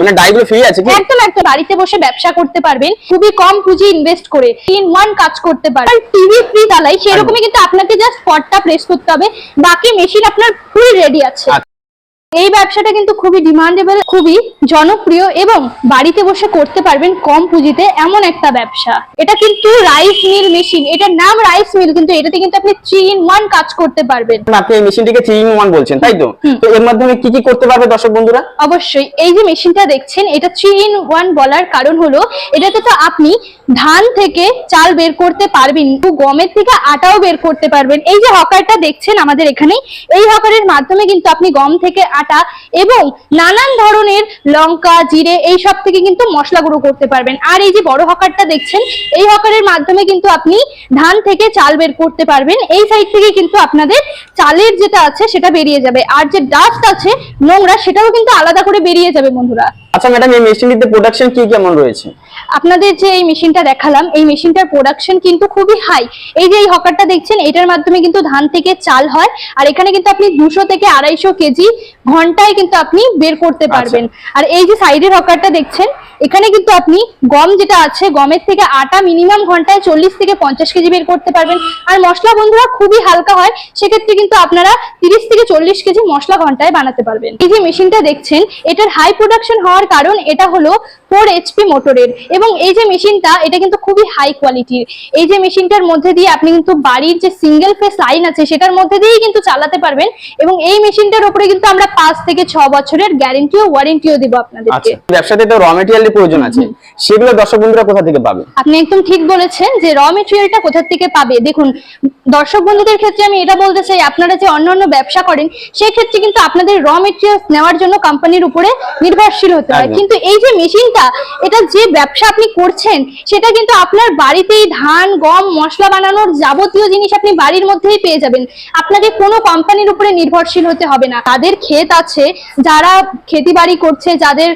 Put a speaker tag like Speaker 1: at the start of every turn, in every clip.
Speaker 1: মানে ডাইগুলো ফ্রি আছে কি?
Speaker 2: একদম একদম। বাড়িতে বসে ব্যবসা করতে পারবেন। খুবই কম পুঁজি ইনভেস্ট করে ইন ওয়ান কাজ করতে পারবেন। টিভি ফ্রি তালাই সেরকমই কিন্তু আপনাকে জাস্ট পটটা প্রেস করতে হবে। বাকি মেশিন আপনার ফুল রেডি আছে।
Speaker 1: আচ্ছা।
Speaker 2: এই ব্যবসাটা কিন্তু খুবই ডিমান্ডেবল খুবই জনপ্রিয় এবং বাড়িতে বসে করতে পারবেন কম পুঁজিতে এমন একটা ব্যবসা। এটা কিন্তু রাইস মিল মেশিন এটার নাম রাইস মিল কিন্তু এটাতে কিন্তু আপনি থ্রি ইন ওয়ান কাজ করতে পারবেন।
Speaker 1: আপনি এই মেশিনটিকে থ্রি ইন ওয়ান বলছেন তাই তো? তো এর মাধ্যমে কি কি করতে পারবে দর্শক বন্ধুরা?
Speaker 2: অবশ্যই এই যে মেশিনটা দেখছেন এটা থ্রি ইন ওয়ান বলার কারণ হলো এটাতে তো আপনি ধান থেকে চাল বের করতে পারবেন গমের থেকে আটাও বের করতে পারবেন। এই যে হকারটা দেখছেন আমাদের এখানে এই হকারের মাধ্যমে কিন্তু আপনি গম থেকে আটা এবং নানান ধরনের লঙ্কা, জিরে এই সব থেকে কিন্তু মশলা গুঁড়ো করতে পারবেন। আর এই যে বড় হকারটা দেখছেন, এই হকারের মাধ্যমে কিন্তু আপনি ধান থেকে চাল বের করতে পারবেন। এই সাইড থেকে কিন্তু আপনাদের চালের যেটা আছে সেটা বেরিয়ে যাবে। আর যে ডাস্ট আছে, নোংরা, সেটাও কিন্তু আলাদা করে বেরিয়ে যাবে বন্ধুরা।
Speaker 1: আচ্ছা ম্যাডাম এই মেশিনটিতে প্রোডাকশন কি কেমন রয়েছে?
Speaker 2: আপনাদের যে এই মেশিনটা দেখালাম এই মেশিনটার প্রোডাকশন কিন্তু খুবই হাই এই যে এই হকারটা দেখছেন এটার মাধ্যমে কিন্তু ধান থেকে চাল হয় আর এখানে কিন্তু আপনি দুশো থেকে আড়াইশো কেজি ঘন্টায় কিন্তু আপনি বের করতে পারবেন। আর এই যে সাইডের হকারটা দেখছেন এখানে কিন্তু আপনি গম যেটা আছে গমের থেকে আটা মিনিমাম ঘন্টায় চল্লিশ থেকে পঞ্চাশ কেজি বের করতে পারবেন। আর মশলা বন্ধুরা খুবই হালকা হয় সেক্ষেত্রে কিন্তু আপনারা তিরিশ থেকে চল্লিশ কেজি মশলা ঘন্টায় বানাতে পারবেন। এই যে মেশিনটা দেখছেন এটার হাই প্রোডাকশন হওয়ার কারণ এটা হলো ফোর এইচপি মোটরের এবং এই যে মেশিনটা এটা কিন্তু খুবই হাই কোয়ালিটির এই যে মেশিনটার মধ্যে দিয়ে আপনি কিন্তু বাড়ির যে সিঙ্গেল ফেস লাইন আছে সেটার মধ্যে দিয়েই কিন্তু চালাতে পারবেন। এবং এই মেশিনটার উপরে কিন্তু আমরা পাঁচ থেকে ছ বছরের গ্যারেন্টি ও ওয়ারেন্টিও দিব আপনাদেরকে।
Speaker 1: আচ্ছা ব্যবসাতে তো র মেটেরিয়ালের প্রয়োজন আছে। সেগুলো দর্শক বন্ধুরা কোথা থেকে পাবে?
Speaker 2: আপনি একদম ঠিক বলেছেন যে র মেটেরিয়ালটা কোথা থেকে পাবে। দেখুন দর্শক বন্ধুদের ক্ষেত্রে আমি এটা বলতে চাই আপনারা যে অন্যান্য ব্যবসা করেন সেই ক্ষেত্রে কিন্তু আপনাদের র মেটেরিয়ালস নেওয়ার জন্য কোম্পানির উপরে নির্ভরশীল হতে হয়। কিন্তু এই যে মেশিনটা এটা যে ব্যবসা আপনি করছেন, সেটা কিন্তু আপনার বাড়িতেই ধান, গম, মশলা বানানোর যাবতীয় জিনিস আপনি বাড়ির মধ্যেই পেয়ে যাবেন। আপনাকে কোনো কোম্পানির উপরে নির্ভরশীল হতে হবে না। তাদের ক্ষেত আছে, যারা খেতি বাড়ি করছে, যাদের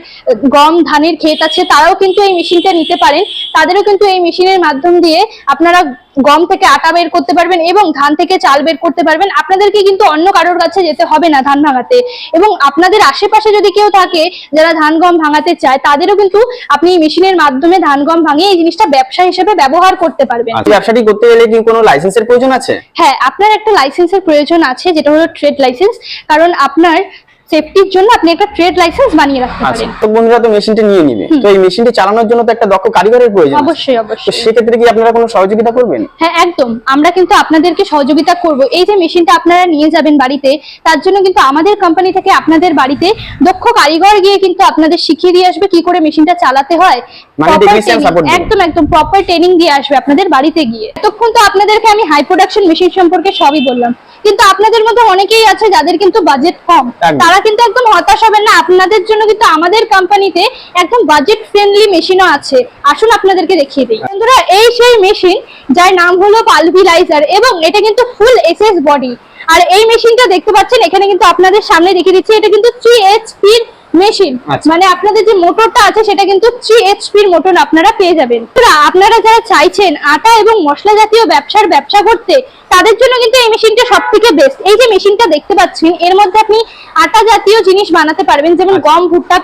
Speaker 2: গম, ধানের ক্ষেত আছে, তারাও কিন্তু এই মেশিনটা নিতে পারেন। তাদেরও কিন্তু এই মেশিনের মাধ্যম দিয়ে আপনারা গম থেকে আটা বের করতে পারবেন এবং ধান থেকে চাল বের করতে পারবেন। আপনাদেরকে কিন্তু অন্য কারোর কাছে যেতে হবে না ধান ভাঙাতে। এবং আপনাদের আশেপাশে যদি কেউ থাকে যারা ধান গম ভাঙাতে চায় তাদেরও কিন্তু আপনি এই মেশিনের মাধ্যমে ধান গম ভাঙিয়ে এই জিনিসটা ব্যবসা হিসেবে ব্যবহার করতে পারবেন।
Speaker 1: আচ্ছা, ব্যবসাটি করতে গেলে কি কোনো লাইসেন্সের প্রয়োজন আছে?
Speaker 2: হ্যাঁ আপনার একটা লাইসেন্সের প্রয়োজন আছে যেটা হলো ট্রেড লাইসেন্স কারণ আপনার সেফটির জন্য আপনি একটা ট্রেড লাইসেন্স বানিয়ে রাখতে
Speaker 1: আচ্ছা
Speaker 2: পারেন।
Speaker 1: তো বন্ধুরা তো মেশিনটি নিয়ে নিবে। তো এই মেশিনটি চালানোর জন্য তো একটা দক্ষ কারিগরের প্রয়োজন।
Speaker 2: অবশ্যই অবশ্যই।
Speaker 1: সেক্ষেত্রে কি আপনারা কোনো সহযোগিতা করবেন?
Speaker 2: হ্যাঁ একদম। আমরা কিন্তু আপনাদেরকে সহযোগিতা করব। এই যে মেশিনটা আপনারা নিয়ে যাবেন বাড়িতে তার জন্য কিন্তু আমাদের কোম্পানি থেকে আপনাদের বাড়িতে দক্ষ কারিগর গিয়ে কিন্তু আপনাদের শিখিয়ে দিয়ে আসবে কি করে মেশিনটা চালাতে হয়।
Speaker 1: মানে।
Speaker 2: একদম একদম। প্রপার ট্রেনিং দিয়ে আসবে আপনাদের বাড়িতে গিয়ে। তখন তো আপনাদেরকে আমি হাই প্রোডাকশন মেশিন সম্পর্কে সবই বললাম। কিন্তু আপনাদের মধ্যে অনেকেই আছে যাদের কিন্তু বাজেট কম। তারা কিন্তু একদম হতাশ হবেন না। আপনাদের জন্য কিন্তু আমাদের কোম্পানিতে একদম বাজেট ফ্রেন্ডলি মেশিনও আছে। আসুন আপনাদেরকে দেখিয়ে দিই। বন্ধুরা, এই সেই মেশিন যার নাম হলো পালভিলাইজার এবং এটা কিন্তু ফুল এসএস বডি আর এই মেশিনটা দেখতে পাচ্ছেন, এখানে কিন্তু আপনাদের সামনে দেখিয়ে দিচ্ছি, এটা কিন্তু থ্রি এইচ এইচপির মেশিন।
Speaker 1: আচ্ছা।
Speaker 2: মানে আপনাদের যে মোটরটা আছে সেটা কিন্তু থ্রি এইচপির মোটর আপনারা পেয়ে যাবেন। আপনারা যারা চাইছেন আটা এবং মশলা জাতীয় ব্যবসার ব্যবসা করতে তাদের জন্য কিন্তু এই মেশিনটা সব থেকে বেস্ট এই যে মেশিনটা দেখতে পাচ্ছেন এর মধ্যে আপনি আটা জাতীয় জিনিস বানাতে পারবেন যেমন
Speaker 1: আচ্ছা।
Speaker 2: গম ভুট্টা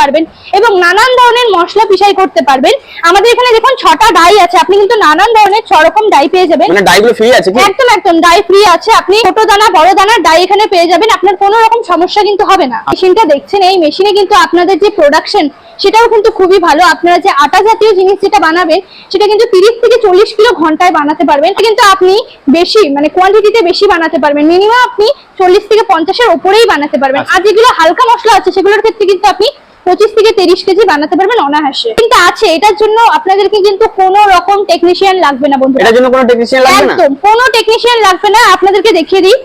Speaker 2: পারবেন এবং নানান ধরনের মশলা পিষাই করতে পারবেন। আমাদের এখানে দেখুন ছটা ডাই আছে আপনি কিন্তু নানান ধরনের ছ রকম ডাই পেয়ে যাবেন।
Speaker 1: মানে ডাইগুলো ফ্রি আছে
Speaker 2: একদম একদম ডাই ফ্রি আছে। আপনি ছোট দানা বড় দানা ডাই এখানে পেয়ে যাবেন আপনার কোনো রকম সমস্যা কিন্তু হবে না। মেশিনটা দেখছেন এই মেশিনে কিন্তু আপনাদের যে প্রোডাকশন সেটাও কিন্তু খুবই ভালো। আপনারা যে আটা জাতীয় জিনিস যেটা বানাবেন সেটা কিন্তু তিরিশ থেকে চল্লিশ কিলো ঘন্টায় বানাতে পারবেন। কিন্তু আপনি বেশি মানে কোয়ান্টিটিতে বেশি বানাতে পারবেন। মিনিমাম আপনি চল্লিশ থেকে পঞ্চাশের ওপরেই বানাতে পারবেন। আর যেগুলো হালকা মশলা আছে সেগুলোর ক্ষেত্রে কিন্তু আপনি পঁচিশ থেকে তিরিশ কেজি বানাতে পারবেন অনায়াসে। কিন্তু আছে এটার জন্য আপনাদেরকে কিন্তু কোনো রকম টেকনিশিয়ান লাগবে না বন্ধুরা।
Speaker 1: এটার জন্য কোনো টেকনিশিয়ান লাগবে না?
Speaker 2: একদম কোনো টেকনিশিয়ান লাগবে না। আপনাদেরকে দেখিয়ে দিই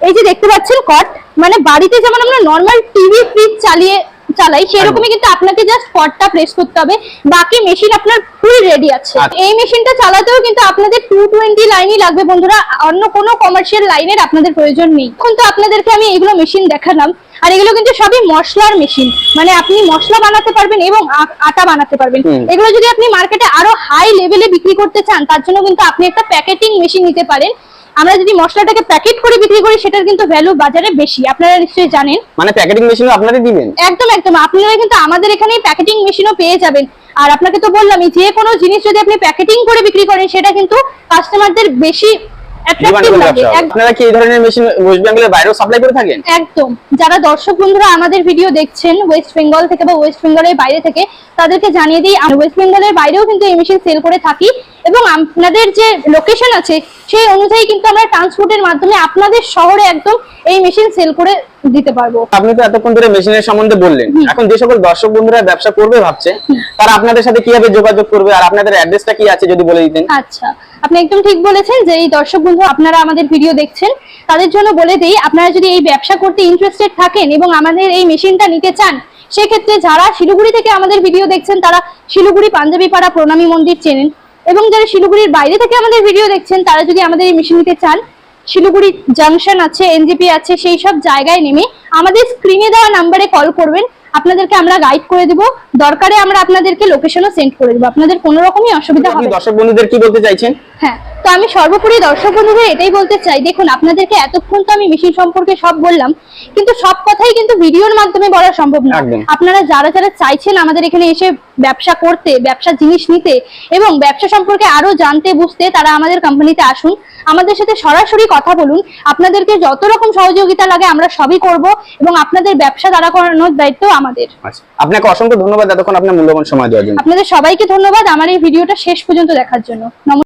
Speaker 2: এই যে দেখতে পাচ্ছেন কট মানে বাড়িতে যেমন আমরা নর্মাল টিভি ফ্রিজ চালিয়ে চালাই সেরকমই কিন্তু আপনাকে জাস্ট কটটা প্রেস করতে হবে। বাকি মেশিন আপনার ফুল রেডি আছে।
Speaker 1: আচ্ছা।
Speaker 2: এই মেশিনটা চালাতেও কিন্তু আপনাদের টু টোয়েন্টি লাইনই লাগবে বন্ধুরা। অন্য কোনো কমার্শিয়াল লাইনের আপনাদের প্রয়োজন নেই। এখন তো আপনাদেরকে আমি এগুলো মেশিন দেখালাম। আর এগুলো কিন্তু সবই মশলার মেশিন মানে আপনি মশলা বানাতে পারবেন এবং আটা বানাতে পারবেন। এগুলো যদি আপনি মার্কেটে আরও হাই লেভেলে বিক্রি করতে চান তার জন্য কিন্তু আপনি একটা প্যাকেটিং মেশিন নিতে পারেন। আমরা যদি মশলাটাকে প্যাকেট করে বিক্রি করি সেটার কিন্তু ভ্যালু বাজারে বেশি। আপনারা নিশ্চয়ই জানেন।
Speaker 1: মানে প্যাকেটিং মেশিনও আপনারাই দিবেন?
Speaker 2: একদম একদম। আপনারা কিন্তু আমাদের এখানে প্যাকেটিং মেশিনও পেয়ে যাবেন। আর আপনাকে তো বললামই যে কোনো জিনিস যদি আপনি প্যাকেটিং করে বিক্রি করেন সেটা কিন্তু কাস্টমারদের বেশি
Speaker 1: আপনারা কি এই ধরনের মেশিন ওয়েস্ট বেঙ্গলের বাইরেও সাপ্লাই করে থাকেন?
Speaker 2: একদম। যারা দর্শক বন্ধুরা আমাদের ভিডিও দেখছেন ওয়েস্ট বেঙ্গল থেকে বা ওয়েস্ট বেঙ্গলের বাইরে থেকে তাদেরকে জানিয়ে দিই আমরা ওয়েস্ট বেঙ্গলের বাইরেও কিন্তু এই মেশিন সেল করে থাকি। এবং আপনাদের যে লোকেশন আছে সেই অনুযায়ী কিন্তু আমরা ট্রান্সপোর্টের মাধ্যমে আপনাদের শহরে একদম এই মেশিন সেল করে দিতে পারব।
Speaker 1: আপনি তো এতক্ষণ ধরে মেশিনের সম্বন্ধে বললেন। এখন যে সকল দর্শক বন্ধুরা ব্যবসা করবে ভাবছে তারা আপনাদের সাথে কীভাবে যোগাযোগ করবে আর আপনাদের অ্যাড্রেসটা কি আছে যদি বলে দিতেন?
Speaker 2: আচ্ছা আপনি একদম ঠিক বলেছেন যে এই দর্শক বন্ধু আপনারা আমাদের ভিডিও দেখছেন। তাদের জন্য বলে দিই আপনারা যদি এই ব্যবসা করতে ইন্টারেস্টেড থাকেন এবং আমাদের এই মেশিনটা নিতে চান সেক্ষেত্রে যারা শিলিগুড়ি থেকে আমাদের ভিডিও দেখছেন তারা শিলিগুড়ি পাঞ্জাবি পাড়া প্রণামী মন্দির চেনেন। এবং যারা শিলিগুড়ির বাইরে থেকে আমাদের ভিডিও দেখছেন তারা যদি আমাদের এই মেশিন নিতে চান শিলিগুড়ি জাংশন আছে এনজিপি আছে সেই সব জায়গায় নেমে আমাদের স্ক্রিনে দেওয়া নাম্বারে কল করবেন। আপনাদেরকে আমরা গাইড করে দিব। দরকারে আমরা আপনাদেরকে লোকেশনও সেন্ড করে দেবো। আপনাদের কোনো রকমই অসুবিধা হবে।
Speaker 1: দর্শক বন্ধুদের কি বলতে চাইছেন?
Speaker 2: হ্যাঁ। তো আমি সর্বোপরি দর্শক বন্ধুদের এটাই বলতে চাই দেখুন আপনাদেরকে এতক্ষণ তো আমি মেশিন সম্পর্কে সব বললাম কিন্তু সব কথাই কিন্তু ভিডিওর মাধ্যমে বলা সম্ভব না। আপনারা যারা যারা চাইছেন আমাদের এখানে এসে ব্যবসা করতে ব্যবসা জিনিস নিতে এবং ব্যবসা সম্পর্কে আরও জানতে বুঝতে তারা আমাদের কোম্পানিতে আসুন। আমাদের সাথে সরাসরি কথা বলুন। আপনাদেরকে যত রকম সহযোগিতা লাগে আমরা সবই করব এবং আপনাদের ব্যবসা দাঁড়া করানোর দায়িত্ব আমাদের।
Speaker 1: আচ্ছা আপনাকে অসংখ্য ধন্যবাদ এতক্ষণ আপনার মূল্যবান সময় দেওয়ার জন্য।
Speaker 2: আপনাদের সবাইকে ধন্যবাদ আমার এই ভিডিওটা শেষ পর্যন্ত দেখার জন্য।